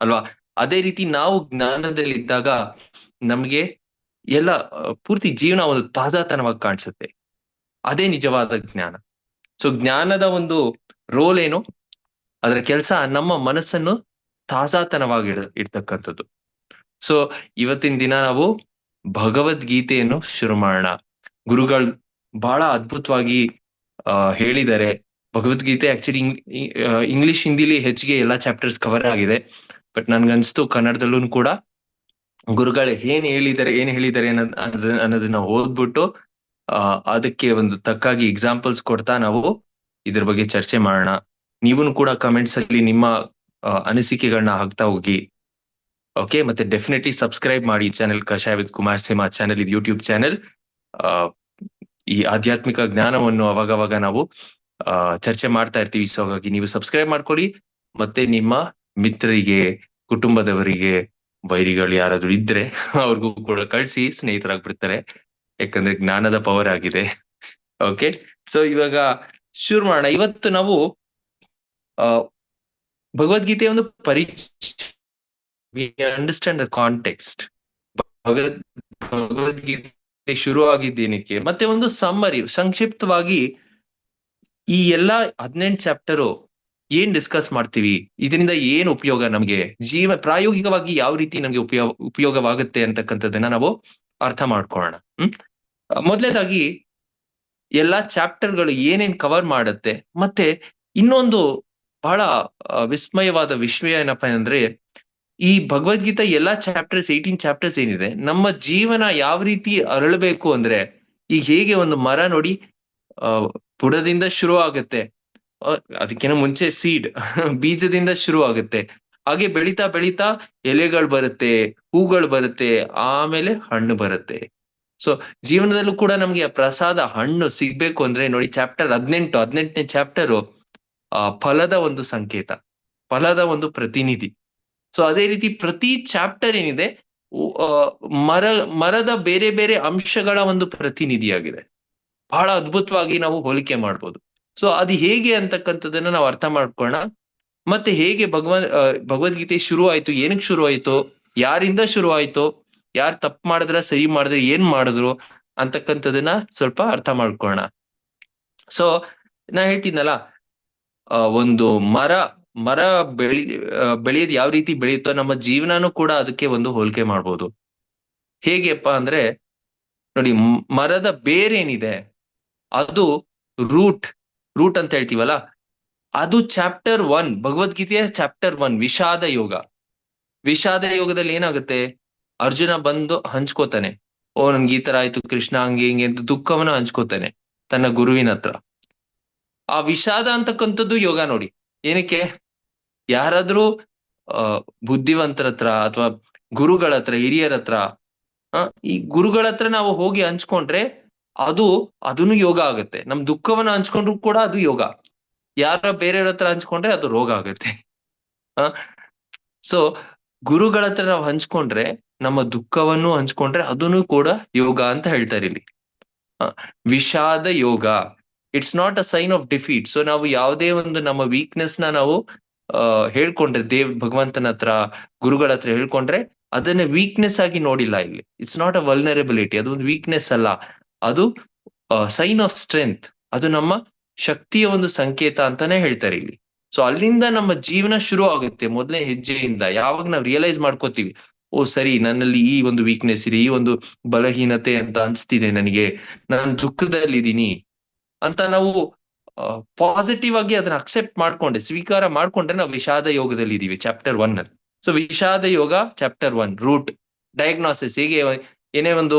ಅಲ್ವಾ? ಅದೇ ರೀತಿ ನಾವು ಜ್ಞಾನದಲ್ಲಿ ಇದ್ದಾಗ ನಮ್ಗೆ ಎಲ್ಲ, ಪೂರ್ತಿ ಜೀವನ ಒಂದು ತಾಜಾತನವಾಗಿ ಕಾಣಿಸುತ್ತೆ. ಅದೇ ನಿಜವಾದ ಜ್ಞಾನ. ಸೊ ಜ್ಞಾನದ ಒಂದು ರೋಲ್ ಏನು? ಅದರ ಕೆಲಸ ನಮ್ಮ ಮನಸ್ಸನ್ನು ತಾಜಾತನವಾಗಿ ಇಡ, ಇಡ್ತಕ್ಕಂಥದ್ದು. ಸೊ ಇವತ್ತಿನ ದಿನ ನಾವು ಭಗವದ್ಗೀತೆಯನ್ನು ಶುರು ಮಾಡೋಣ. ಗುರುಗಳು ಬಹಳ ಅದ್ಭುತವಾಗಿ, ಆ, ಹೇಳಿದ್ದಾರೆ. ಭಗವದ್ಗೀತೆ ಆಕ್ಚುಲಿ ಇಂಗ್ಲಿಷ್ ಹಿಂದಿಲಿ ಹೆಚ್ಚಿಗೆ ಎಲ್ಲಾ ಚಾಪ್ಟರ್ಸ್ ಕವರ್ ಆಗಿದೆ. ಬಟ್ ನನ್ಗನ್ಸ್ತು ಕನ್ನಡದಲ್ಲೂ ಕೂಡ ಗುರುಗಳು ಏನ್ ಹೇಳಿದ್ದಾರೆ ಏನ್ ಹೇಳಿದ್ದಾರೆ ಅನ್ನೋದ್ ಅನ್ನೋದನ್ನ ಓದ್ಬಿಟ್ಟು, ಆ, ಅದಕ್ಕೆ ಒಂದು ತಕ್ಕಾಗಿ ಎಕ್ಸಾಂಪಲ್ಸ್ ಕೊಡ್ತಾ ನಾವು ಇದ್ರ ಬಗ್ಗೆ ಚರ್ಚೆ ಮಾಡೋಣ. ನೀವು ಕೂಡ ಕಮೆಂಟ್ಸ್ ಅಲ್ಲಿ ನಿಮ್ಮ ಅನಿಸಿಕೆಗಳನ್ನ ಹಾಕ್ತಾ ಹೋಗಿ. ಓಕೆ, ಮತ್ತೆ ಡೆಫಿನೆಟ್ಲಿ ಸಬ್ಸ್ಕ್ರೈಬ್ ಮಾಡಿ channel Kashaya with Kumar Simha channel ಇದು ಯೂಟ್ಯೂಬ್ ಚಾನೆಲ್ ಈ ಆಧ್ಯಾತ್ಮಿಕ ಜ್ಞಾನವನ್ನು ಅವಾಗವಾಗ ನಾವು ಚರ್ಚೆ ಮಾಡ್ತಾ ಇರ್ತೀವಿ. ಸೊ ಹಾಗಾಗಿ ನೀವು ಸಬ್ಸ್ಕ್ರೈಬ್ ಮಾಡ್ಕೊಳ್ಳಿ, ಮತ್ತೆ ನಿಮ್ಮ ಮಿತ್ರರಿಗೆ ಕುಟುಂಬದವರಿಗೆ ಬೈರಿಗಳು ಯಾರಾದ್ರೂ ಇದ್ರೆ ಅವ್ರಿಗೂ ಕೂಡ ಕಳ್ಸಿ ಸ್ನೇಹಿತರಾಗ್ಬಿಡ್ತಾರೆ. ಯಾಕಂದ್ರೆ ಜ್ಞಾನದ ಪವರ್ ಆಗಿದೆ. ಓಕೆ ಸೊ ಇವಾಗ ಶುರು ಮಾಡೋಣ. ಇವತ್ತು ನಾವು, ಆ ಭಗವದ್ಗೀತೆಯ ಒಂದು ಪರಿಚಯ ಅಂಡರ್ಸ್ಟ್ಯಾಂಡ್ ದ ಕಾಂಟೆಕ್ಸ್ಟ್ ಭಗವದ್, ಭಗವದ್ಗೀತೆ ಶುರು ಆಗಿದ್ದೇನಕ್ಕೆ ಮತ್ತೆ ಒಂದು ಸಮ್ಮರಿ ಸಂಕ್ಷಿಪ್ತವಾಗಿ ಈ ಎಲ್ಲಾ ಹದಿನೆಂಟು ಚಾಪ್ಟರು ಏನ್ ಡಿಸ್ಕಸ್ ಮಾಡ್ತೀವಿ? ಇದರಿಂದ ಏನ್ ಉಪಯೋಗ ನಮ್ಗೆ? ಜೀವ, ಪ್ರಾಯೋಗಿಕವಾಗಿ ಯಾವ ರೀತಿ ನಮ್ಗೆ ಉಪಯೋಗ ಉಪಯೋಗವಾಗುತ್ತೆ ಅಂತಕ್ಕಂಥದ್ದನ್ನ ನಾವು ಅರ್ಥ ಮಾಡ್ಕೊಳ್ಳೋಣ. ಹ್ಮ್? ಮೊದಲೇದಾಗಿ ಎಲ್ಲಾ ಚಾಪ್ಟರ್ಗಳು ಏನೇನ್ ಕವರ್ ಮಾಡುತ್ತೆ, ಮತ್ತೆ ಇನ್ನೊಂದು ಬಹಳ ವಿಸ್ಮಯವಾದ ವಿಷಯ ಏನಪ್ಪಾ ಅಂದ್ರೆ, ಈ ಭಗವದ್ಗೀತಾ ಎಲ್ಲಾ ಚಾಪ್ಟರ್ಸ್ ಏಯ್ಟೀನ್ ಚಾಪ್ಟರ್ಸ್ ಏನಿದೆ, ನಮ್ಮ ಜೀವನ ಯಾವ ರೀತಿ ಅರಳಬೇಕು ಅಂದ್ರೆ, ಈಗ ಹೇಗೆ ಒಂದು ಮರ ನೋಡಿ ಬುಡದಿಂದ ಶುರು ಆಗುತ್ತೆ ಅದಕ್ಕಿಂತ ಮುಂಚೆ ಸೀಡ್ ಬೀಜದಿಂದ ಶುರು ಹಾಗೆ ಬೆಳಿತಾ ಬೆಳೀತಾ ಎಲೆಗಳು ಬರುತ್ತೆ, ಹೂಗಳು ಬರುತ್ತೆ, ಆಮೇಲೆ ಹಣ್ಣು ಬರುತ್ತೆ. ಸೊ ಜೀವನದಲ್ಲೂ ಕೂಡ ನಮ್ಗೆ ಪ್ರಸಾದ ಹಣ್ಣು ಸಿಗ್ಬೇಕು ಅಂದ್ರೆ ನೋಡಿ ಚಾಪ್ಟರ್ ಹದಿನೆಂಟು, ಹದಿನೆಂಟನೇ ಚಾಪ್ಟರ್ ಆ, ಫಲದ ಒಂದು ಸಂಕೇತ, ಫಲದ ಒಂದು ಪ್ರತಿನಿಧಿ. ಸೊ ಅದೇ ರೀತಿ ಪ್ರತಿ ಚಾಪ್ಟರ್ ಏನಿದೆ ಮರ, ಮರದ ಬೇರೆ ಬೇರೆ ಅಂಶಗಳ ಒಂದು ಪ್ರತಿನಿಧಿಯಾಗಿದೆ. ಬಹಳ ಅದ್ಭುತವಾಗಿ ನಾವು ಹೋಲಿಕೆ ಮಾಡ್ಬೋದು. ಸೊ ಅದು ಹೇಗೆ ಅಂತಕ್ಕಂಥದ್ದನ್ನ ನಾವು ಅರ್ಥ ಮಾಡ್ಕೊಳ್ಳೋಣ. ಮತ್ತೆ ಹೇಗೆ ಭಗವದ್ ಆ, ಭಗವದ್ಗೀತೆ ಶುರು ಆಯ್ತು ಏನಕ್ಕೆ ಶುರು ಆಯ್ತು ಯಾರಿಂದ ಶುರು ಆಯ್ತು ಯಾರು ತಪ್ಪು ಮಾಡಿದ್ರ ಸರಿ ಮಾಡಿದ್ರೆ ಏನ್ ಮಾಡಿದ್ರು ಅಂತಕ್ಕಂಥದನ್ನ ಸ್ವಲ್ಪ ಅರ್ಥ ಮಾಡ್ಕೊಳ್ಳೋಣ. ಸೊ ನಾ ಹೇಳ್ತೀನಲ್ಲ ಒಂದು ಮರ ಮರ ಬೆಳಿ ಬೆಳೆಯೋದು ಯಾವ ರೀತಿ ಬೆಳೆಯುತ್ತೋ ನಮ್ಮ ಜೀವನನೂ ಕೂಡ ಅದಕ್ಕೆ ಒಂದು ಹೋಲಿಕೆ ಮಾಡ್ಬೋದು. ಹೇಗೆಪ್ಪ ಅಂದ್ರೆ ನೋಡಿ ಮರದ ಬೇರೇನಿದೆ ಅದು ರೂಟ್. ರೂಟ್ ಅಂತ ಹೇಳ್ತೀವಲ್ಲ, ಅದು ಚಾಪ್ಟರ್ ಒನ್, ಭಗವದ್ಗೀತೆಯ ಚಾಪ್ಟರ್ ಒನ್, ವಿಷಾದ ಯೋಗ. ವಿಷಾದ ಯೋಗದಲ್ಲಿ ಏನಾಗುತ್ತೆ? ಅರ್ಜುನ ಬಂದು ಹಂಚ್ಕೋತಾನೆ. ಓ, ನನ್ಗೆ ಈ ತರ ಆಯ್ತು, ಕೃಷ್ಣ ಹಂಗೆ ಹಿಂಗೆ ಅಂತ ದುಃಖವನ್ನ ಹಂಚ್ಕೋತಾನೆ ತನ್ನ ಗುರುವಿನ ಹತ್ರ. ಆ ವಿಷಾದ ಅಂತಕ್ಕಂಥದ್ದು ಯೋಗ ನೋಡಿ. ಏನಕ್ಕೆ? ಯಾರಾದ್ರೂ, ಆ, ಬುದ್ಧಿವಂತರ ಹತ್ರ ಅಥವಾ ಗುರುಗಳ ಹತ್ರ, ಹಿರಿಯರ ಹತ್ರ ಈ ಗುರುಗಳ ಹತ್ರ ನಾವು ಹೋಗಿ ಹಂಚ್ಕೊಂಡ್ರೆ ಅದು ಅದನ್ನು ಯೋಗ ಆಗುತ್ತೆ. ನಮ್ ದುಃಖವನ್ನ ಹಂಚ್ಕೊಂಡ್ರು ಕೂಡ ಅದು ಯೋಗ. ಯಾರ ಬೇರೆಯವ್ರ ಹತ್ರ ಹಂಚ್ಕೊಂಡ್ರೆ ಅದು ರೋಗ ಆಗುತ್ತೆ. ಸೊ ಗುರುಗಳ ಹತ್ರ ನಾವು ಹಂಚ್ಕೊಂಡ್ರೆ, ನಮ್ಮ ದುಃಖವನ್ನು ಹಂಚ್ಕೊಂಡ್ರೆ ಅದನ್ನು ಕೂಡ ಯೋಗ ಅಂತ ಹೇಳ್ತಾರೆ ಇಲ್ಲಿ. Vishada Yoga. It's not a sign of defeat so ನಾವು ಯಾವುದೇ ಒಂದು ನಮ್ಮ ವೀಕ್ನೆಸ್ನ ನಾವು ಅಹ್ ಹೇಳ್ಕೊಂಡ್ರೆ, ದೇವ್, ಭಗವಂತನ ಹತ್ರ, ಗುರುಗಳ ಹತ್ರ ಹೇಳ್ಕೊಂಡ್ರೆ, ಅದನ್ನ ವೀಕ್ನೆಸ್ ಆಗಿ ನೋಡಿಲ್ಲ ಇಲ್ಲಿ. ಇಟ್ಸ್ ನಾಟ್ ಅ ವಲ್ನರಬಿಲಿಟಿ ಅದು ಒಂದು ವೀಕ್ನೆಸ್ ಅಲ್ಲ. ಅದು ಸೈನ್ ಆಫ್ ಸ್ಟ್ರೆಂತ್ ಅದು ನಮ್ಮ ಶಕ್ತಿಯ ಒಂದು ಸಂಕೇತ ಅಂತಾನೆ ಹೇಳ್ತಾರೆ ಇಲ್ಲಿ. ಸೊ ಅಲ್ಲಿಂದ ನಮ್ಮ ಜೀವನ ಶುರು ಆಗುತ್ತೆ ಮೊದಲನೇ ಹೆಜ್ಜೆಯಿಂದ. ಯಾವಾಗ ನಾವು ರಿಯಲೈಸ್ ಮಾಡ್ಕೋತೀವಿ, ಓ, ಸರಿ, ನನ್ನಲ್ಲಿ ಈ ಒಂದು ವೀಕ್ನೆಸ್ ಇದೆ, ಈ ಒಂದು ಬಲಹೀನತೆ ಅಂತ ಅನ್ಸ್ತಿದೆ ನನಗೆ. ನಾನು ದುಃಖದಲ್ಲಿದ್ದೀನಿ ಅಂತ ನಾವು ಪಾಸಿಟಿವ್ ಆಗಿ ಅದನ್ನ ಅಕ್ಸೆಪ್ಟ್ ಮಾಡ್ಕೊಂಡೆ, ಸ್ವೀಕಾರ ಮಾಡ್ಕೊಂಡ್ರೆ ನಾವು ವಿಷಾದ ಯೋಗದಲ್ಲಿ ಇದೀವಿ ಚಾಪ್ಟರ್ ಒನ್ ಅಲ್ಲಿ. So Vishada Yoga chapter one root diagnosis ಹೇಗೆ ಏನೇ ಒಂದು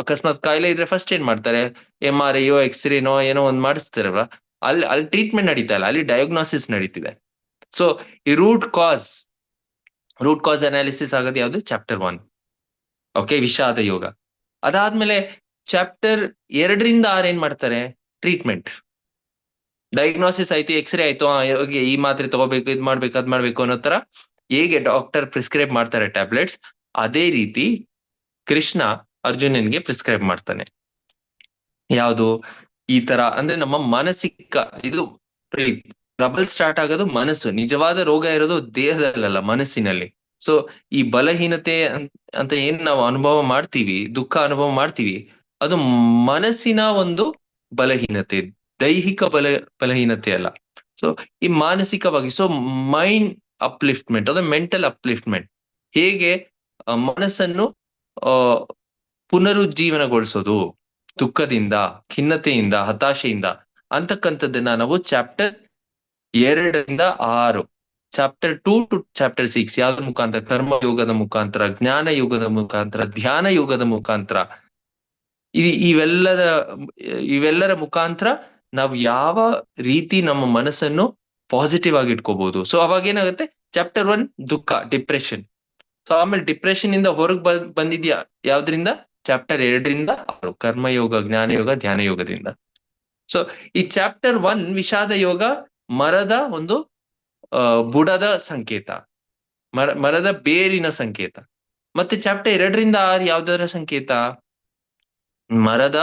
ಅಕಸ್ಮಾತ್ ಕಾಯಿಲೆ ಇದ್ರೆ ಫಸ್ಟ್ ಏನ್ ಮಾಡ್ತಾರೆ? ಎಂ ಆರ್ ಐಯೋ ಎಕ್ಸ್ರೇನೋ ಏನೋ ಒಂದ್ ಮಾಡಿಸ್ತಾರಲ್ವ? ಅಲ್ಲಿ ಅಲ್ಲಿ ಟ್ರೀಟ್ಮೆಂಟ್ ನಡೀತಾ ಇಲ್ಲ. ಅಲ್ಲಿ ಡಯಾಗ್ನೋಸಿಸ್ ನಡೀತಿದೆ. ಸೊ ಈ root cause root cause analysis ಆಗೋದು ಯಾವುದು? ಚಾಪ್ಟರ್ ಒನ್ ಓಕೆ ವಿಷಾದ ಯೋಗ. ಅದಾದ್ಮೇಲೆ ಚಾಪ್ಟರ್ ಎರಡರಿಂದ ಆರ್ ಏನ್ ಮಾಡ್ತಾರೆ? ಟ್ರೀಟ್ಮೆಂಟ್ ಡಯಾಗ್ನೋಸಿಸ್ ಆಯ್ತು ಎಕ್ಸ್ರೇ ಆಯ್ತು ಈ ಮಾತ್ರೆ ತಗೋಬೇಕು, ಇದ್ ಮಾಡ್ಬೇಕು, ಅದ್ ಮಾಡ್ಬೇಕು ಅನ್ನೋ ತರ ಹೇಗೆ ಡಾಕ್ಟರ್ ಪ್ರಿಸ್ಕ್ರೈಬ್ ಮಾಡ್ತಾರೆ ಟ್ಯಾಬ್ಲೆಟ್ಸ್ ಅದೇ ರೀತಿ ಕೃಷ್ಣ ಅರ್ಜುನನ್ಗೆ ಪ್ರಿಸ್ಕ್ರೈಬ್ ಮಾಡ್ತಾನೆ. ಯಾವುದು? ಈ ತರ ಅಂದ್ರೆ ನಮ್ಮ ಮಾನಸಿಕ ಇದು ಟ್ರಬಲ್ ಸ್ಟಾರ್ಟ್ ಆಗೋದು ಮನಸ್ಸು. ನಿಜವಾದ ರೋಗ ಇರೋದು ದೇಹದಲ್ಲಲ್ಲ, ಮನಸ್ಸಿನಲ್ಲಿ. ಸೊ ಈ ಬಲಹೀನತೆ ಅಂತ ಏನ್ ನಾವು ಅನುಭವ ಮಾಡ್ತೀವಿ, ದುಃಖ ಅನುಭವ ಮಾಡ್ತೀವಿ, ಅದು ಮನಸ್ಸಿನ ಒಂದು ಬಲಹೀನತೆ, ದೈಹಿಕ ಬಲ, ಬಲಹೀನತೆ ಅಲ್ಲ. ಸೊ ಈ ಮಾನಸಿಕವಾಗಿ ಸೊ ಮೈಂಡ್ ಅಪ್ಲಿಫ್ಟ್ಮೆಂಟ್ ಅದು ಮೆಂಟಲ್ ಅಪ್ಲಿಫ್ಟ್ಮೆಂಟ್ ಹೇಗೆ ಮನಸ್ಸನ್ನು ಪುನರುಜ್ಜೀವನಗೊಳಿಸೋದು ದುಃಖದಿಂದ, ಖಿನ್ನತೆಯಿಂದ, ಹತಾಶೆಯಿಂದ ಅಂತಕ್ಕಂಥದ್ದನ್ನ ನಾವು ಚಾಪ್ಟರ್ ಎರಡರಿಂದ ಆರು, chapter two to chapter six ಯಾವ್ದ್ರ ಮುಖಾಂತರ? ಕರ್ಮ ಯೋಗದ ಮುಖಾಂತರ, ಜ್ಞಾನ ಯೋಗದ ಮುಖಾಂತರ, ಧ್ಯಾನ ಯೋಗದ ಮುಖಾಂತರ. ಇವೆಲ್ಲದ, ಇವೆಲ್ಲರ ಮುಖಾಂತರ ನಾವು ಯಾವ ರೀತಿ ನಮ್ಮ ಮನಸ್ಸನ್ನು ಪಾಸಿಟಿವ್ ಆಗಿ ಇಟ್ಕೋಬಹುದು ಸೊ ಅವಾಗ ಏನಾಗುತ್ತೆ ಚಾಪ್ಟರ್ ಒನ್ ದುಃಖ ಡಿಪ್ರೆಷನ್ ಸೊ ಆಮೇಲೆ ಡಿಪ್ರೆಷನ್ ಇಂದ ಹೊರಗ್ ಬಂದ್, ಬಂದಿದ್ಯಾ? ಯಾವ್ದ್ರಿಂದ? ಚಾಪ್ಟರ್ ಎರಡರಿಂದ ಆರು, ಕರ್ಮಯೋಗ ಜ್ಞಾನ ಯೋಗ ಧ್ಯಾನ ಯೋಗದಿಂದ ಸೊ ಈ ಚಾಪ್ಟರ್ ಒನ್ ವಿಷಾದ ಯೋಗ, ಮರದ ಒಂದು ಬುಡದ ಸಂಕೇತ. ಮರ, ಮರದ ಬೇರಿನ ಸಂಕೇತ. ಮತ್ತೆ ಚಾಪ್ಟರ್ ಎರಡರಿಂದ ಆರು ಯಾವ್ದರ ಸಂಕೇತ? ಮರದ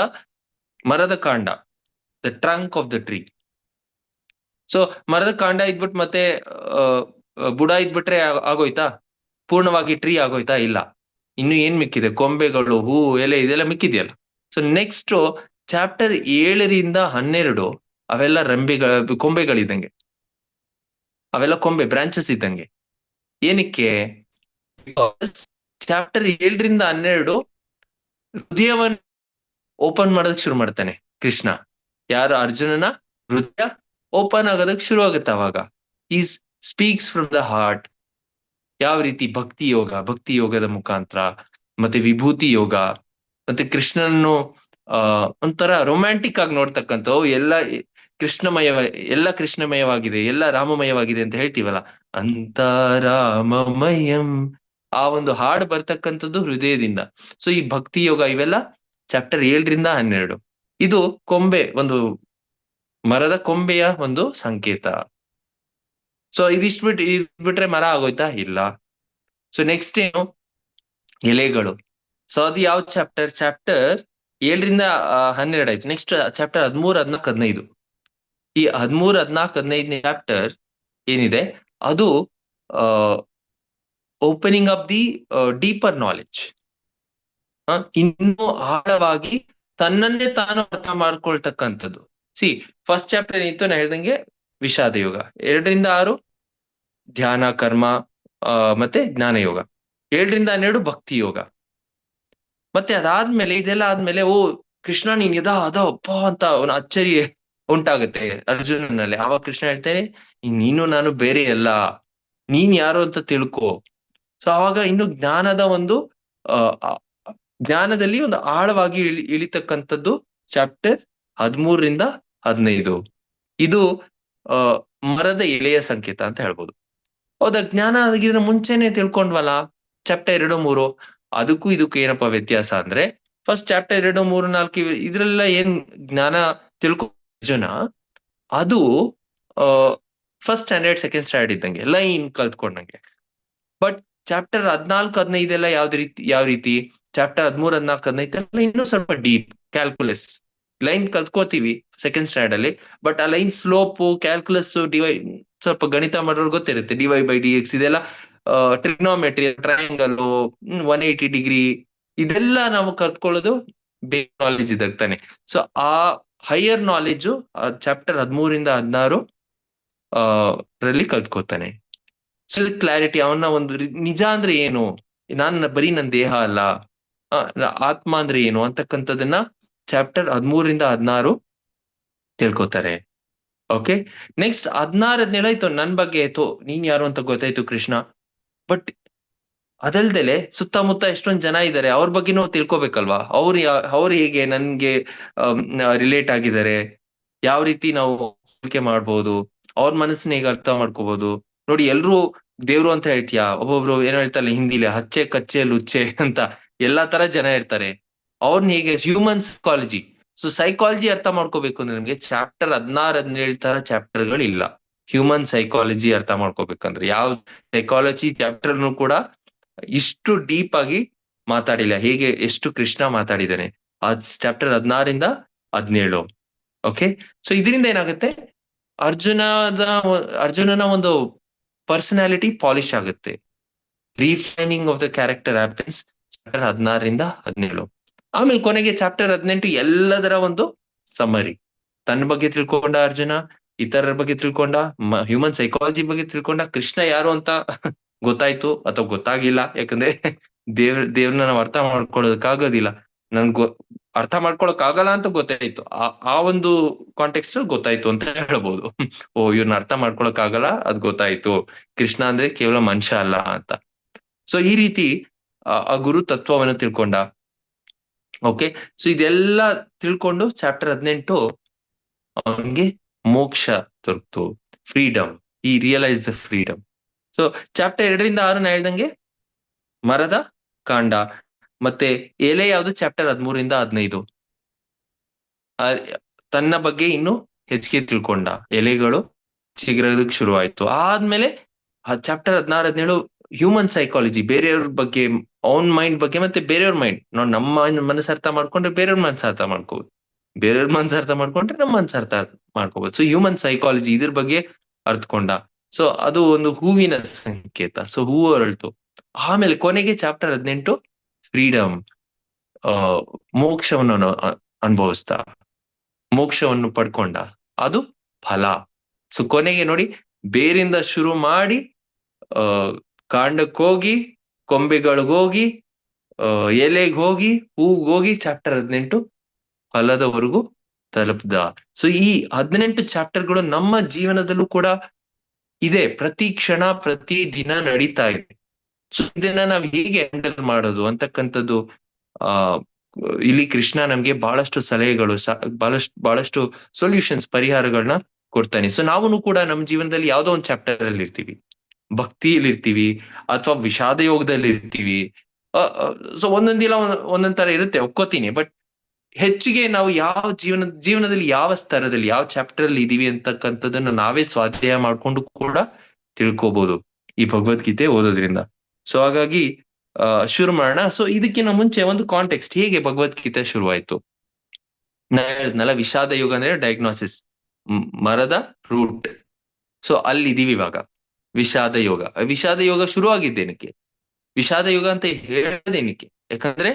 ಮರದ ಕಾಂಡ. The trunk of the tree so ಮರದ ಕಾಂಡ ಇದ್ಬಿಟ್ಟು ಮತ್ತೆ ಬುಡ ಇದ್ಬಿಟ್ರೆ ಆಗೋಯ್ತಾ? ಪೂರ್ಣವಾಗಿ ಟ್ರೀ ಆಗೋಯ್ತಾ ಇಲ್ಲ. ಇನ್ನು ಏನ್ ಮಿಕ್ಕಿದೆ? ಕೊಂಬೆಗಳು ಹೂ, ಎಲೆ, ಇದೆಲ್ಲ ಮಿಕ್ಕಿದೆಯಲ್ಲ. ಸೊ ನೆಕ್ಸ್ಟ್ ಚಾಪ್ಟರ್ ಏಳರಿಂದ ಹನ್ನೆರಡು ಅವೆಲ್ಲ ರಂಬೆಗಳ ಕೊಂಬೆಗಳಿದ್ದಂಗೆ ಅವೆಲ್ಲ ಕೊಂಬೆ ಬ್ರಾಂಚಸ್ ಇದ್ದಂಗೆ. ಏನಕ್ಕೆ? ಚಾಪ್ಟರ್ ಏಳರಿಂದ ಹನ್ನೆರಡು ಹೃದಯವನ್ನ ಓಪನ್ ಮಾಡೋದಕ್ ಶುರು ಮಾಡ್ತಾನೆ ಕೃಷ್ಣ. ಯಾರು? ಅರ್ಜುನನ? ಹೃದಯ ಓಪನ್ ಆಗೋದಕ್ ಶುರು ಆಗುತ್ತೆ ಅವಾಗ. Is speaks from the heart ಯಾವ ರೀತಿ ಭಕ್ತಿ ಯೋಗ, ಭಕ್ತಿ ಯೋಗದ ಮುಖಾಂತರ ಮತ್ತೆ ವಿಭೂತಿ ಯೋಗ ಮತ್ತೆ ಕೃಷ್ಣನನ್ನು, ಆ, ಒಂಥರ ರೊಮ್ಯಾಂಟಿಕ್ ಆಗಿ ನೋಡ್ತಕ್ಕಂಥ ಎಲ್ಲ ಕೃಷ್ಣಮಯ, ಎಲ್ಲ ಕೃಷ್ಣಮಯವಾಗಿದೆ, ಎಲ್ಲ ರಾಮಮಯವಾಗಿದೆ ಅಂತ ಹೇಳ್ತೀವಲ್ಲ ಅಂತ ರಾಮಮಯಂ ಆ ಒಂದು ಹಾಡು ಬರ್ತಕ್ಕಂಥದ್ದು ಹೃದಯದಿಂದ. ಸೊ ಈ ಭಕ್ತಿ ಯೋಗ ಇವೆಲ್ಲ ಚಾಪ್ಟರ್ ಏಳರಿಂದ ಹನ್ನೆರಡು. ಇದು ಕೊಂಬೆ, ಒಂದು ಮರದ ಕೊಂಬೆಯ ಒಂದು ಸಂಕೇತ. ಸೊ ಇದಿಷ್ಟು ಬಿಟ್ಟು ಇದ್ ಬಿಟ್ರೆ ಮರ ಆಗೋಯ್ತಾ? ಇಲ್ಲ. ಸೊ ನೆಕ್ಸ್ಟ್ ಏನು? ಎಲೆಗಳು. ಸೊ ಅದು ಯಾವ ಚಾಪ್ಟರ್ ಚಾಪ್ಟರ್ ಏಳರಿಂದ ಹನ್ನೆರಡು ಆಯ್ತು. ನೆಕ್ಸ್ಟ್ ಚಾಪ್ಟರ್ ಹದ್ಮೂರ್, ಹದ್ನಾಲ್ಕು, ಹದಿನೈದು. ಈ ಹದ್ಮೂರ್, ಹದಿನಾಲ್ಕು, ಹದಿನೈದನೇ ಚಾಪ್ಟರ್ ಏನಿದೆ? ಅದು opening up the deeper knowledge ಇನ್ನು ಆಳವಾಗಿ ತನ್ನನ್ನೇ ತಾನು ಅರ್ಥ ಮಾಡ್ಕೊಳ್ತಕ್ಕಂಥದ್ದು. ಸಿ ಫಸ್ಟ್ ಚಾಪ್ಟರ್ ಏನಿತ್ತು? ನಾ ಹೇಳ್ದಂಗೆ ವಿಷಾದ ಯೋಗ ಎರಡರಿಂದ ಆರು? ಧ್ಯಾನ, ಕರ್ಮ ಮತ್ತೆ ಜ್ಞಾನ ಯೋಗ ಏಳರಿಂದ ಹನ್ನೆರಡು ಭಕ್ತಿ ಯೋಗ. ಮತ್ತೆ ಅದಾದ್ಮೇಲೆ, ಇದೆಲ್ಲ ಆದ್ಮೇಲೆ, ಓ, ಕೃಷ್ಣ ನೀನ್ ಇದ ಅದ ಅಪ್ಪ ಅಂತ ಅವನ ಅಚ್ಚರಿ ಉಂಟಾಗುತ್ತೆ ಅರ್ಜುನನಲ್ಲಿ. ಆವಾಗ ಕೃಷ್ಣ ಹೇಳ್ತಾರೆ, ನೀನು ನಾನು ಬೇರೆ ಅಲ್ಲ. ನೀನ್ ಯಾರು ಅಂತ ತಿಳ್ಕೊ. ಸೊ ಅವಾಗ ಇನ್ನು ಜ್ಞಾನದ ಒಂದು ಜ್ಞಾನದಲ್ಲಿ ಒಂದು ಆಳವಾಗಿ ಇಳಿ, ಇಳಿತಕ್ಕಂಥದ್ದು ಚಾಪ್ಟರ್ ಹದಿಮೂರರಿಂದ ಹದಿನೈದು. ಇದು ಮರದ ಎಲೆಯ ಸಂಕೇತ ಅಂತ ಹೇಳ್ಬೋದು. ಹೌದಾ? ಜ್ಞಾನ ಆಗಿದ್ರೆ ಮುಂಚೆನೆ ತಿಳ್ಕೊಂಡ್ವಲ್ಲ? ಚಾಪ್ಟರ್ ಎರಡು, ಮೂರು. ಅದಕ್ಕೂ ಇದಕ್ಕೂ ಏನಪ್ಪ ವ್ಯತ್ಯಾಸ ಅಂದ್ರೆ ಫಸ್ಟ್ ಚಾಪ್ಟರ್ ಎರಡು, ಮೂರು, ನಾಲ್ಕು ಇದ್ರೆಲ್ಲ ಏನ್ ಜ್ಞಾನ ತಿಳ್ಕೊ, ಜನ, ಅದು ಫಸ್ಟ್ ಸ್ಟ್ಯಾಂಡರ್ಡ್ ಸೆಕೆಂಡ್ ಸ್ಟ್ಯಾಂಡರ್ಡ್ ಇದ್ದಂಗೆ, ಲೈನ್ ಕಲ್ತ್ಕೊಂಡಂಗೆ. ಬಟ್ ಚಾಪ್ಟರ್ ಹದ್ನಾಲ್ಕು ಹದಿನೈದೆಲ್ಲ ಯಾವ್ದು ರೀತಿ, ಯಾವ ರೀತಿ? ಚಾಪ್ಟರ್ ಹದ್ಮೂರ್, ಹದ್ನಾಲ್ಕು ಹದಿನೈದೆಲ್ಲ ಇನ್ನೂ ಸ್ವಲ್ಪ ಡೀಪ್ ಕ್ಯಾಲ್ಕುಲಸ್ ಲೈನ್ ಕಲ್ತ್ಕೋತೀವಿ ಸೆಕೆಂಡ್ ಸ್ಟ್ಯಾಂಡರ್ಡ್ ಅಲ್ಲಿ. ಬಟ್ ಆ ಲೈನ್ ಸ್ಲೋಪ್ ಕ್ಯಾಲ್ಕುಲಸ್ ಡಿವೈ ಸ್ವಲ್ಪ ಗಣಿತ ಮಾಡೋರು ಗೊತ್ತಿರುತ್ತೆ. ಡಿವೈ ಬೈ ಡಿ ಎಕ್ಸ್ ಇದೆಲ್ಲ trigonometry triangle one eighty degree ಇದೆಲ್ಲ ನಾವು ಕಲ್ತ್ಕೊಳ್ಳೋದು ಬೇರೆ ನಾಲೆಜ್ ಇದಾಗ್ತಾನೆ ತಾನೆ. ಸೊ ಆ ಹೈಯರ್ ನಾಲೆಜ್ ಚಾಪ್ಟರ್ ಹದ್ಮೂರಿಂದ ಹದಿನಾರು ರಲ್ಲಿ ಕಲ್ತ್ಕೋತಾನೆ. ಸೊ ಕ್ಲಾರಿಟಿ ಅವನ ಒಂದು ನಿಜ ಅಂದ್ರೆ ಏನು? ನಾನ್ ಬರೀ ನನ್ನ ದೇಹ ಅಲ್ಲ. ಆತ್ಮ ಅಂದ್ರೆ ಏನು? ಅಂತಕ್ಕಂಥದನ್ನ ಚಾಪ್ಟರ್ ಹದ್ಮೂರಿಂದ ಹದಿನಾರು ತಿಳ್ಕೊತಾರೆ. ಓಕೆ ನೆಕ್ಸ್ಟ್ ಹದಿನಾರು ಹದಿನೇಳು ಆಯ್ತು ನನ್ ಬಗ್ಗೆ ಆಯ್ತು ನೀನ್ ಯಾರು ಅಂತ ಗೊತ್ತಾಯ್ತು ಕೃಷ್ಣ? ಬಟ್ ಅದಲ್ದಲೆ ಸುತ್ತಮುತ್ತ ಎಷ್ಟೊಂದ್ ಜನ ಇದ್ದಾರೆ ಅವ್ರ ಬಗ್ಗೆನೂ ತಿಳ್ಕೊಬೇಕಲ್ವಾ? ಅವ್ರು ಅವ್ರು ಹೇಗೆ ನನ್ಗೆ ರಿಲೇಟ್ ಆಗಿದ್ದಾರೆ ಯಾವ ರೀತಿ ನಾವು ಹೋಲಿಕೆ ಮಾಡ್ಬೋದು? ಅವ್ರ ಮನಸ್ಸನ್ನ ಹೇಗೆ ಅರ್ಥ ಮಾಡ್ಕೋಬಹುದು ನೋಡಿ, ಎಲ್ರು ದೇವ್ರು ಅಂತ ಹೇಳ್ತೀಯಾ? ಒಬ್ಬೊಬ್ರು ಏನೋ ಹೇಳ್ತಾರೆ ಹಿಂದಿಲಿ ಹಚ್ಚೆ ಕಚ್ಚೆ ಲುಚ್ಚೆ ಅಂತ. ಎಲ್ಲಾ ತರ ಜನ ಇರ್ತಾರೆ. ಅವ್ರನ್ನ ಹೇಗೆ ಹ್ಯೂಮನ್ ಸೈಕಾಲಜಿ ಸೊ ಸೈಕಾಲಜಿ ಅರ್ಥ ಮಾಡ್ಕೋಬೇಕು ಅಂದ್ರೆ ನಿಮ್ಗೆ ಚಾಪ್ಟರ್ ಹದಿನಾರು, ಹದಿನೇಳು ತರ ಚಾಪ್ಟರ್ಗಳು ಇಲ್ಲ ಹ್ಯೂಮನ್ ಸೈಕಾಲಜಿ ಅರ್ಥ ಮಾಡ್ಕೋಬೇಕಂದ್ರೆ ಯಾವ ಸೈಕಾಲಜಿ ಚಾಪ್ಟರ್ ಕೂಡ ಇಷ್ಟು ಡೀಪ್ ಆಗಿ ಮಾತಾಡಿಲ್ಲ. ಹೇಗೆ ಎಷ್ಟು ಕೃಷ್ಣ ಮಾತಾಡಿದ್ದಾನೆ. ಆ ಚಾಪ್ಟರ್ ಹದಿನಾರಿಂದ ಹದಿನೇಳು. ಓಕೆ ಸೊ ಇದರಿಂದ ಏನಾಗುತ್ತೆ? ಅರ್ಜುನದ ಅರ್ಜುನನ ಒಂದು ಪರ್ಸನಾಲಿಟಿ ಪಾಲಿಶ್ ಆಗುತ್ತೆ. Refining of the character happens chapter ಹದಿನಾರರಿಂದ ಹದಿನೇಳು. ಆಮೇಲೆ ಕೊನೆಗೆ ಚಾಪ್ಟರ್ ಹದಿನೆಂಟು ಎಲ್ಲದರ ಒಂದು ಸಮರಿ ತನ್ನ ಬಗ್ಗೆ ತಿಳ್ಕೊಂಡ ಅರ್ಜುನ, ಇತರರ ಬಗ್ಗೆ ತಿಳ್ಕೊಂಡ ಹ್ಯೂಮನ್ ಸೈಕಾಲಜಿ ಬಗ್ಗೆ ತಿಳ್ಕೊಂಡ ಕೃಷ್ಣ ಯಾರು ಅಂತ ಗೊತ್ತಾಯ್ತು ಅಥವಾ ಗೊತ್ತಾಗಿಲ್ಲ. ಯಾಕಂದ್ರೆ ದೇವ್ರ, ದೇವ್ರನ್ನ ನಾವು ಅರ್ಥ ಮಾಡ್ಕೊಳ್ಳೋದಕ್ಕಾಗೋದಿಲ್ಲ. ನನ್ ಗೊ, ಅರ್ಥ ಮಾಡ್ಕೊಳಕ್ ಆಗಲ್ಲ ಅಂತ ಗೊತ್ತಾಯ್ತು. ಆ ಆ ಒಂದು ಕಾಂಟೆಕ್ಸ್ಟ್ ಗೊತ್ತಾಯ್ತು ಅಂತ ಹೇಳ್ಬೋದು. ಓ ಇವ್ರನ್ನ ಅರ್ಥ ಮಾಡ್ಕೊಳಕ್ ಆಗಲ್ಲ ಅದ್ ಗೊತ್ತಾಯ್ತು. ಕೃಷ್ಣ ಅಂದ್ರೆ ಕೇವಲ ಮನುಷ್ಯ ಅಲ್ಲ ಅಂತ. ಸೊ ಈ ರೀತಿ ಆ ಗುರು ತತ್ವವನ್ನು ತಿಳ್ಕೊಂಡ. ಓಕೆ ಸೊ ಇದೆಲ್ಲ ತಿಳ್ಕೊಂಡು ಚಾಪ್ಟರ್ ಹದಿನೆಂಟು ಅವನಿಗೆ ಮೋಕ್ಷ ದೊರಕ್ತು ಫ್ರೀಡಮ್ ಈ realize the freedom so chapter ಎರಡರಿಂದ ಆರು ನಾ ಹೇಳ್ದಂಗೆ ಮರದ ಕಾಂಡ. ಮತ್ತೆ ಎಲೆ ಯಾವುದು? ಚಾಪ್ಟರ್ ಹದಿಮೂರಿಂದ ಹದಿನೈದು. ತನ್ನ ಬಗ್ಗೆ ಇನ್ನು ಹೆಚ್ಚಿಗೆ ತಿಳ್ಕೊಂಡ ಎಲೆಗಳು ಚಿಗುರೋದಕ್ ಶುರು ಆಯ್ತು ಆದ್ಮೇಲೆ ಚಾಪ್ಟರ್ ಹದಿನಾರು, ಹದಿನೇಳು ಹ್ಯೂಮನ್ ಸೈಕಾಲಜಿ ಬೇರೆಯವ್ರ ಬಗ್ಗೆ ಅವನ್ ಮೈಂಡ್ ಬಗ್ಗೆ ಮತ್ತೆ ಬೇರೆಯವ್ರ ಮೈಂಡ್ ನಾವು ನಮ್ಮ ಮನಸ್ಸು ಅರ್ಥ ಮಾಡ್ಕೊಂಡ್ರೆ ಬೇರೆಯವ್ರ ಮನಸ್ಸು ಅರ್ಥ ಮಾಡ್ಕೋಬಹುದು ಬೇರೆಯವ್ರ ಮನಸ್ಸು ಅರ್ಥ ಮಾಡ್ಕೊಂಡ್ರೆ ನಮ್ಮ ಮನಸ್ಸು ಅರ್ಥ ಮಾಡ್ಕೋಬಹುದು ಸೊ ಹ್ಯೂಮನ್ ಸೈಕಾಲಜಿ ಇದ್ರ ಬಗ್ಗೆ ಅರ್ಥಕೊಂಡ ಸೊ ಅದು ಒಂದು ಹೂವಿನ ಸಂಕೇತ. ಸೊ ಹೂವು ಅರಳ್ತು. ಆಮೇಲೆ ಕೊನೆಗೆ ಚಾಪ್ಟರ್ ಹದಿನೆಂಟು ಫ್ರೀಡಮ್ ಮೋಕ್ಷವನ್ನು ಅನುಭವಿಸ್ತಾ. ಮೋಕ್ಷವನ್ನು ಪಡ್ಕೊಂಡ. ಅದು ಫಲ. ಸೊ ಕೊನೆಗೆ ನೋಡಿ, ಬೇರಿಂದ ಶುರು ಮಾಡಿ ಅಹ್ ಕಾಂಡಕ್ ಹೋಗಿ ಕೊಂಬೆಗಳಿಗೋಗಿ ಎಲೆಗೆ ಹೋಗಿ ಹೂಗೆ ಹೋಗಿ ಚಾಪ್ಟರ್ ಹದಿನೆಂಟು ಫಲದವರೆಗೂ ತಲುಪ್ದ. ಸೊ ಈ ಹದಿನೆಂಟು ಚಾಪ್ಟರ್ಗಳು ನಮ್ಮ ಜೀವನದಲ್ಲೂ ಕೂಡ ಇದೆ. ಪ್ರತಿ ಕ್ಷಣ, ಪ್ರತಿ ದಿನ ನಡೀತಾ ಇದೆ. ಸೊ ಇದನ್ನ ನಾವ್ ಹೇಗೆ ಹ್ಯಾಂಡಲ್ ಮಾಡೋದು ಅಂತಕ್ಕಂಥದ್ದು, ಆ, ಇಲ್ಲಿ ಕೃಷ್ಣ ನಮ್ಗೆ ಬಹಳಷ್ಟು ಸಲಹೆಗಳು ಬಹಳಷ್ಟು ಬಹಳಷ್ಟು ಸೊಲ್ಯೂಷನ್ಸ್ ಪರಿಹಾರಗಳನ್ನ ಕೊಡ್ತಾನೆ. ಸೊ ನಾವು ಕೂಡ ನಮ್ಮ ಜೀವನದಲ್ಲಿ ಯಾವ್ದೋ ಒಂದು ಚಾಪ್ಟರ್ ಅಲ್ಲಿ ಇರ್ತೀವಿ ಭಕ್ತಿಯಲ್ಲಿ ಇರ್ತೀವಿ ಅಥವಾ ವಿಷಾದ ಯೋಗದಲ್ಲಿ ಇರ್ತೀವಿ ಸೊ ಒಂದೊಂದಿಲ್ಲ ಒಂದೊಂದ್ ತರ ಇರುತ್ತೆ ಒಕ್ಕೋತೀನಿ ಬಟ್ ಹೆಚ್ಚಿಗೆ ನಾವು ಯಾವ ಜೀವನ, ಜೀವನದಲ್ಲಿ ಯಾವ ಸ್ತರದಲ್ಲಿ, ಯಾವ ಚಾಪ್ಟರ್ ಅಲ್ಲಿ ಇದೀವಿ ಅಂತಕ್ಕಂಥದ್ದನ್ನ ನಾವೇ ಸ್ವಾಧ್ಯಾಯ ಮಾಡ್ಕೊಂಡು ಕೂಡ ತಿಳ್ಕೋಬಹುದು ಈ ಭಗವದ್ಗೀತೆ ಓದೋದ್ರಿಂದ. ಸೊ ಹಾಗಾಗಿ ಶುರು ಮಾಡೋಣ. ಸೊ ಇದಕ್ಕಿಂತ ಮುಂಚೆ ಒಂದು ಕಾಂಟೆಕ್ಸ್ಟ್ ಹೇಗೆ ಭಗವದ್ಗೀತೆ ಶುರುವಾಯ್ತು? ನಾ ಹೇಳಿದ್ನಲ್ಲ ವಿಷಾದ ಯೋಗ ಅಂದ್ರೆ ಡಯಾಗ್ನೋಸಿಸ್ ಮರದ ರೂಟ್ ಸೊ ಅಲ್ಲಿ ಇದೀವಿ ಇವಾಗ. ವಿಷಾದ ಯೋಗ. ವಿಷಾದ ಯೋಗ ಶುರು ಆಗಿದ್ದೇನಕ್ಕೆ ವಿಷಾದ ಯೋಗ ಅಂತ ಹೇಳದೇನಕ್ಕೆ? ಯಾಕಂದ್ರೆ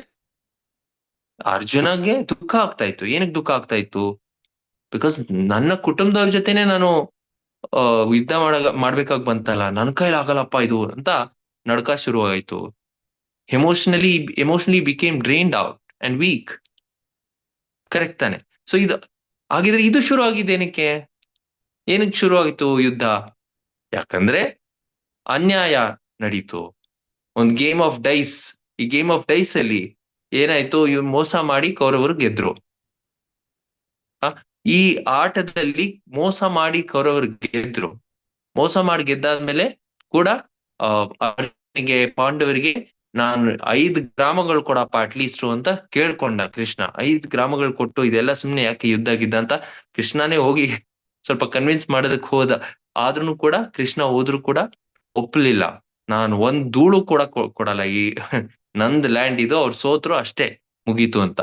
ಅರ್ಜುನಗೆ ದುಃಖ ಆಗ್ತಾ ಇತ್ತು. ಏನಕ್ಕೆ ದುಃಖ ಆಗ್ತಾ ಇತ್ತು? ಬಿಕಾಸ್ ನನ್ನ ಕುಟುಂಬದವ್ರ ಜೊತೆನೆ ನಾನು ಯುದ್ಧ ಮಾಡ ಮಾಡ್ಬೇಕಾಗಿ ಬಂತಲ್ಲ, ನನ್ ಕೈಲಿ ಆಗಲ್ಲಪ್ಪ ಇದು ಅಂತ ನಡ್ಕ ಶುರು ಆಯ್ತು emotionally emotionally became drained out and weak correct ತಾನೆ. ಸೊ ಇದು, ಹಾಗಿದ್ರೆ ಇದು ಶುರು ಆಗಿದ್ದೇನಕ್ಕೆ ಏನಕ್ಕೆ ಶುರು ಆಯ್ತು ಯುದ್ಧ? ಯಾಕಂದ್ರೆ ಅನ್ಯಾಯ ನಡೀತು. ಒಂದ್ ಗೇಮ್ ಆಫ್ ಡೈಸ್ ಈ ಗೇಮ್ ಆಫ್ ಡೈಸ್ ಅಲ್ಲಿ ಏನಾಯ್ತು ಇವ್ ಮೋಸ ಮಾಡಿ ಕೌರವರು ಗೆದ್ರು. ಈ ಆಟದಲ್ಲಿ ಮೋಸ ಮಾಡಿ ಕೌರವರು ಗೆದ್ರು. ಮೋಸ ಮಾಡಿ ಗೆದ್ದಾದ್ಮೇಲೆ ಕೂಡ ಅರ್ಜುನಿಗೆ ಪಾಂಡವರಿಗೆ ನಾನು ಐದು ಗ್ರಾಮಗಳು ಕೊಡಪ್ಪ ಅಟ್ಲೀಸ್ಟ್ ಅಂತ ಕೇಳ್ಕೊಂಡ ಕೃಷ್ಣ. ಐದು ಗ್ರಾಮಗಳು ಕೊಟ್ಟು, ಇದೆಲ್ಲ ಸುಮ್ನೆ ಯಾಕೆ ಯುದ್ಧ ಗಿದ್ದ ಅಂತ ಕೃಷ್ಣನೇ ಹೋಗಿ ಸ್ವಲ್ಪ ಕನ್ವಿನ್ಸ್ ಮಾಡೋದಕ್ ಹೋದ. ಆದ್ರೂ ಕೂಡ ಕೃಷ್ಣ ಹೋದ್ರು ಕೂಡ ಒಪ್ಲಿಲ್ಲ ನಾನು ಒಂದ್ ಧೂಳು ಕೂಡ ಕೊಡಲ್ಲ. ಈ ನಂದ್ ಲ್ಯಾಂಡ್ ಇದು, ಅವ್ರು ಸೋತ್ರು ಅಷ್ಟೇ ಮುಗೀತು ಅಂತ.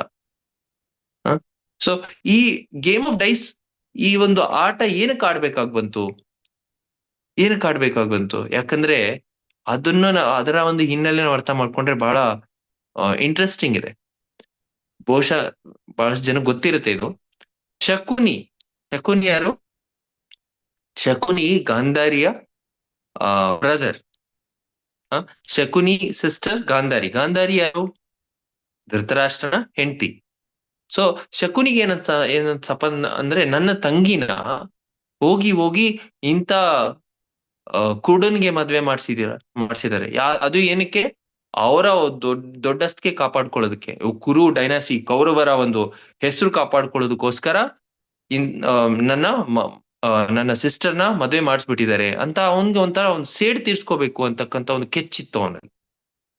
ಸೊ ಈ ಗೇಮ್ ಆಫ್ ಡೈಸ್ ಈ ಒಂದು ಆಟ ಏನಕ್ಕೆ ಆಡ್ಬೇಕಾಗ್ ಬಂತು? ಏನಕ್ಕೆ ಆಡ್ಬೇಕಾಗ್ ಬಂತು? ಯಾಕಂದ್ರೆ ಅದನ್ನ ಅದರ ಒಂದು ಹಿನ್ನೆಲೆ ಅರ್ಥ ಮಾಡ್ಕೊಂಡ್ರೆ ಬಹಳ ಇಂಟ್ರೆಸ್ಟಿಂಗ್ ಇದೆ. ಬಹುಶಃ ಬಹಳಷ್ಟು ಜನ ಗೊತ್ತಿರುತ್ತೆ ಇದು. ಶಕುನಿ. ಶಕುನಿ ಯಾರು? ಶಕುನಿ ಗಾಂಧಾರಿಯ ಬ್ರದರ್ ಶಕುನಿ ಸಿಸ್ಟರ್ ಗಾಂಧಾರಿ. ಗಾಂಧಾರಿ ಯಾರು? ಧೃತರಾಷ್ಟ್ರನ ಹೆಂಡತಿ. ಸೊ ಶಕುನಿಗೆ ಏನಂತ ಏನಂತಪ್ಪ ಅಂದ್ರೆ ನನ್ನ ತಂಗಿನ ಹೋಗಿ ಹೋಗಿ ಇಂತ ಕುಡನ್ಗೆ ಮದ್ವೆ ಮಾಡ್ಸಿದಿರ ಮಾಡ್ಸಿದಾರೆ ಯಾ, ಅದು ಏನಕ್ಕೆ? ಅವರ ದೊಡ್ಡ ದೊಡ್ಡಸ್ತಿಗೆ ಕಾಪಾಡ್ಕೊಳ್ಳೋದಕ್ಕೆ. ಕುರು, ಡೈನಾಸಿ, ಕೌರವರ ಒಂದು ಹೆಸರು ಕಾಪಾಡ್ಕೊಳ್ಳೋದಕ್ಕೋಸ್ಕರ ಇನ್ ನನ್ನ ನನ್ನ ಸಿಸ್ಟರ್ನ ಮದ್ವೆ ಮಾಡಿಸ್ಬಿಟ್ಟಿದ್ದಾರೆ ಅಂತ ಅವನ್ಗೆ ಒಂಥರ ಒಂದು ಸೇಡ್ ತೀರ್ಸ್ಕೋಬೇಕು ಅಂತಕ್ಕಂತ ಒಂದು ಕೆಚ್ಚಿತ್ತು ಅವನಲ್ಲಿ,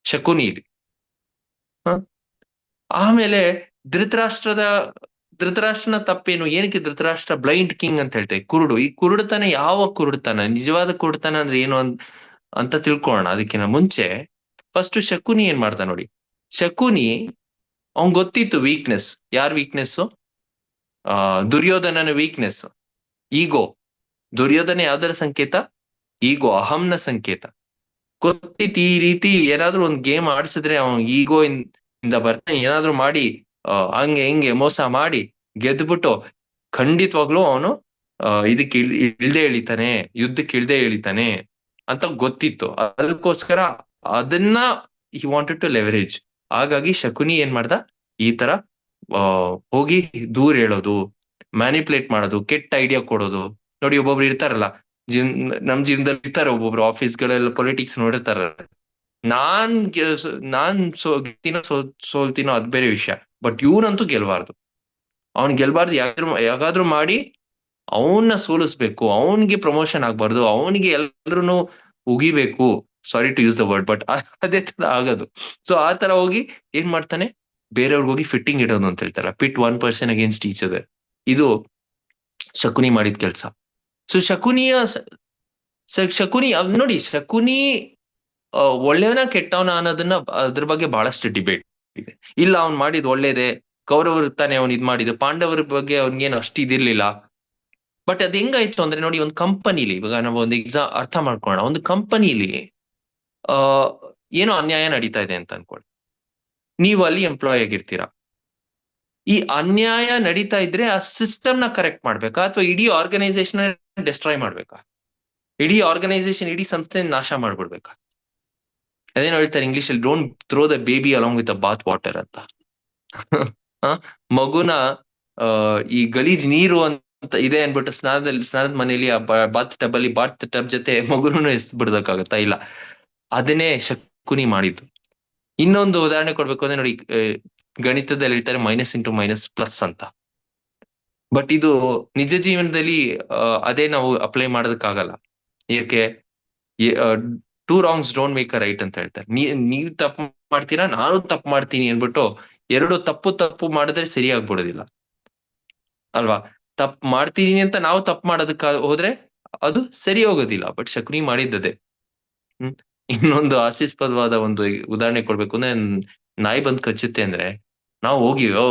ಶಕುನಿಲಿ. ಆಮೇಲೆ ಧೃತರಾಷ್ಟ್ರದ, ಧೃತರಾಷ್ಟ್ರನ ತಪ್ಪೇನು? ಏನಕ್ಕೆ ಧೃತರಾಷ್ಟ್ರ ಬ್ಲೈಂಡ್ ಕಿಂಗ್ ಅಂತ ಹೇಳ್ತೇವೆ ಕುರುಡು. ಈ ಕುರುಡುತನ ಯಾವ ಕುರುಡುತನ? ನಿಜವಾದ ಕುರುಡುತನ ಅಂದ್ರೆ ಏನು ಅಂತ ತಿಳ್ಕೊಳ್ಳೋಣ ಅದಕ್ಕಿಂತ ಮುಂಚೆ. ಫಸ್ಟ್ ಶಕುನಿ ಏನ್ ಮಾಡ್ತಾನೆ ನೋಡಿ? ಶಕುನಿ ಅವ್ನ್ ಗೊತ್ತಿತ್ತು ವೀಕ್ನೆಸ್ ಯಾರ್ ವೀಕ್ನೆಸ್ ಆ, ದುರ್ಯೋಧನನ ವೀಕ್ನೆಸ್ ಈಗೋ, ದುರ್ಯೋಧನೆ ಯಾವ್ದರ ಸಂಕೇತ? ಈಗೋ, ಅಹಂನ ಸಂಕೇತ. ಗೊತ್ತಿತ್ತು ಈ ರೀತಿ ಏನಾದ್ರೂ ಒಂದ್ ಗೇಮ್ ಆಡ್ಸಿದ್ರೆ ಅವ್ನ್ ಈಗೋ ಇಂದ ಬರ್ತಾನೆ. ಏನಾದ್ರೂ ಮಾಡಿ ಹಂಗೆ ಹಿಂಗೆ ಮೋಸ ಮಾಡಿ ಗೆದ್ಬಿಟ್ಟು ಖಂಡಿತವಾಗ್ಲೂ ಅವನು ಇದಕ್ಕೆ ಇಳ್, ಇಳ್ದೆ ಇಳಿತಾನೆ, ಯುದ್ಧಕ್ಕೆ ಇಳ್ದೆ ಇಳಿತಾನೆ ಅಂತ ಗೊತ್ತಿತ್ತು. ಅದಕ್ಕೋಸ್ಕರ ಅದನ್ನ ಹಿ ವಾಂಟೆಡ್ ಟು ಲೆವರೇಜ್ ಹಾಗಾಗಿ ಶಕುನಿ ಏನ್ ಮಾಡ್ದ? ಈ ತರ ಹೋಗಿ ದೂರ ಹೇಳೋದು. ಮ್ಯಾನಿಪುಲೇಟ್ ಮಾಡೋದು, ಕೆಟ್ಟ ಐಡಿಯಾ ಕೊಡೋದು. ನೋಡಿ ಒಬ್ಬೊಬ್ರು ಇರ್ತಾರಲ್ಲ, ಜೀವನ್, ನಮ್ ಜೀವನದಲ್ಲಿ ಇರ್ತಾರೆ ಒಬ್ಬೊಬ್ರು ಆಫೀಸ್ಗಳೆಲ್ಲ ಪೊಲಿಟಿಕ್ಸ್ ನೋಡಿರ್ತಾರ. ನಾನ್ ನಾನ್ ಸೋ, ಗೆಲ್ತೀನೋ, ಸೋ, ಸೋಲ್ತೀನೋ ಅದ್ ಬೇರೆ ವಿಷಯ. ಬಟ್ ಇವ್ನಂತೂ ಗೆಲ್ಬಾರ್ದು. ಅವ್ನ್ ಗೆಲ್ಬಾರ್ದು, ಯಾವ್ದಾದ್ರು ಯಾವಾಗಾದ್ರೂ ಮಾಡಿ ಅವನ್ನ ಸೋಲಿಸ್ಬೇಕು, ಅವನ್ಗೆ ಪ್ರಮೋಷನ್ ಆಗ್ಬಾರ್ದು, ಅವನಿಗೆ ಎಲ್ರು ಉಗಿಬೇಕು. Sorry to use the word but ಅದೇ ತರ ಆಗೋದು. ಸೊ ಆ ತರ ಹೋಗಿ ಏನ್ ಮಾಡ್ತಾನೆ? ಬೇರೆಯವ್ರಿಗೆ ಹೋಗಿ ಫಿಟ್ಟಿಂಗ್ ಇಡೋದು ಅಂತ ಹೇಳ್ತಾರ pit one person against each other ಇದು ಶಕುನಿ ಮಾಡಿದ ಕೆಲ್ಸ. ಸೊ ಶಕುನಿಯ ಶಕುನಿ ನೋಡಿ ಶಕುನಿ ಒಳ್ಳೆಯವನ ಕೆಟ್ಟವನ ಅನ್ನೋದನ್ನ ಅದ್ರ ಬಗ್ಗೆ ಬಹಳಷ್ಟು ಡಿಬೇಟ್ ಇದೆ. ಇಲ್ಲ, ಅವ್ನ್ ಮಾಡಿದ್ ಒಳ್ಳೇದೆ, ಕೌರವರು ತಾನೆ ಅವ್ನ್ ಇದ್ ಮಾಡಿದ್ದು, ಪಾಂಡವರ ಬಗ್ಗೆ ಅವ್ನಿಗೇನು ಅಷ್ಟು ಇದಿರ್ಲಿಲ್ಲ. ಬಟ್ ಅದ್ ಹೆಂಗಾಯ್ತು ಅಂದ್ರೆ ನೋಡಿ ಒಂದು ಕಂಪನಿಲಿ ಇವಾಗ ನಾವು ಒಂದು ಎಕ್ಸಾಮ್ ಅರ್ಥ ಮಾಡ್ಕೊಳ್ಳೋಣ ಒಂದು ಕಂಪನಿಲಿ ಆ ಏನೋ ಅನ್ಯಾಯ ನಡೀತಾ ಇದೆ ಅಂತ ಅನ್ಕೊಳ್ಳಿ ನೀವು ಅಲ್ಲಿ ಎಂಪ್ಲಾಯ್ ಆಗಿರ್ತೀರಾ? ಈ ಅನ್ಯಾಯ ನಡೀತಾ ಇದ್ರೆ ಆ ಸಿಸ್ಟಮ್ನ ಕರೆಕ್ಟ್ ಮಾಡ್ಬೇಕಾ? ಅಥವಾ ಇಡೀ ಆರ್ಗನೈಸೇಷನ್ ಡಿಸ್ಟ್ರಾಯ್ ಮಾಡ್ಬೇಕಾ? ಇಡೀ ಆರ್ಗನೈಸೇಷನ್ ಇಡೀ ಸಂಸ್ಥೆ ನಾಶ ಮಾಡ್ಬಿಡ್ಬೇಕಾ? ಅದೇನು ಹೇಳ್ತಾರೆ ಇಂಗ್ಲಿಷ್ ಅಲ್ಲಿ don't throw the baby along with bath water ಅಂತ. ಮಗುನ ಈ ಗಲೀಜ್ ನೀರು ಅಂತ ಇದೆ ಅನ್ಬಿಟ್ಟು ಸ್ನಾನದಲ್ಲಿ, ಸ್ನಾನದ ಮನೆಯಲ್ಲಿ ಆ ಬಾತ್ ಟಬ್ ಅಲ್ಲಿ ಬಾತ್ ಟಬ್ ಜೊತೆ ಮಗುನು ಎಸ್ ಬಿಡ್ಬೇಕಾಗತ್ತಾ ಇಲ್ಲ. ಅದನ್ನೇ ಶಕುನಿ ಮಾಡಿದ್ದು. ಇನ್ನೊಂದು ಉದಾಹರಣೆ ಕೊಡ್ಬೇಕು ಅಂದ್ರೆ ನೋಡಿ ಗಣಿತದಲ್ಲಿ ಹೇಳ್ತಾರೆ ಮೈನಸ್ ಇಂಟು ಮೈನಸ್ ಪ್ಲಸ್ ಅಂತ. ಬಟ್ ಇದು ನಿಜ ಜೀವನದಲ್ಲಿ ಅದೇ ನಾವು ಅಪ್ಲೈ ಮಾಡೋದಕ್ಕಾಗಲ್ಲ. ಏಕೆ? Two wrongs don't make a right ಅಂತ ಹೇಳ್ತಾರೆ. ನೀವ್ ತಪ್ಪು ಮಾಡ್ತೀರಾ, ನಾನು ತಪ್ಪು ಮಾಡ್ತೀನಿ ಅನ್ಬಿಟ್ಟು ಎರಡು ತಪ್ಪು ತಪ್ಪು ಮಾಡಿದ್ರೆ ಸರಿಯಾಗ್ಬಿಡೋದಿಲ್ಲ ಅಲ್ವಾ? ತಪ್ಪು ಮಾಡ್ತೀನಿ ಅಂತ ನಾವು ತಪ್ಪು ಮಾಡೋದಕ್ಕ ಹೋದ್ರೆ ಅದು ಸರಿ ಹೋಗೋದಿಲ್ಲ. ಬಟ್ ಶಕುನಿ ಮಾಡಿದ್ದದೆ. ಹ್ಮ್? ಇನ್ನೊಂದು ಹಾಸ್ಯಾಸ್ಪದವಾದ ಒಂದು ಉದಾಹರಣೆ ಕೊಡ್ಬೇಕು ಅಂದ್ರೆ ನಾಯಿ ಬಂದ್ ಕಚ್ಚುತ್ತೆ ಅಂದ್ರೆ ನಾವು ಹೋಗಿ "ಓ,